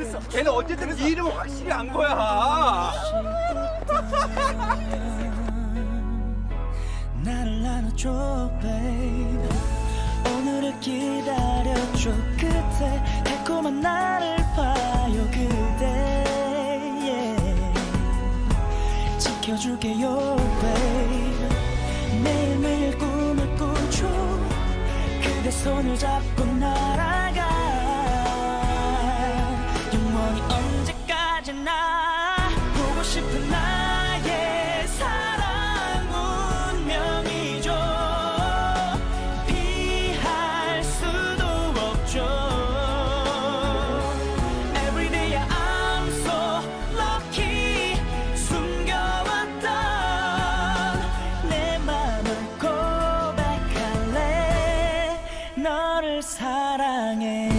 안 됐어. 걔는 어쨌든 네 이름을 확실히 안 거야. 나를 안아줘 babe 오늘을 기다려줘 그때 달콤한 나를 봐요 그대 yeah. 지켜줄게요 babe 매일매일 꿈을 꾸죠 그대 손을 잡고 날아 싶은 나의 사랑 운명이죠. 피할 수도 없죠. Everyday I'm so lucky. 숨겨왔던 내 맘을 고백할래. 너를 사랑해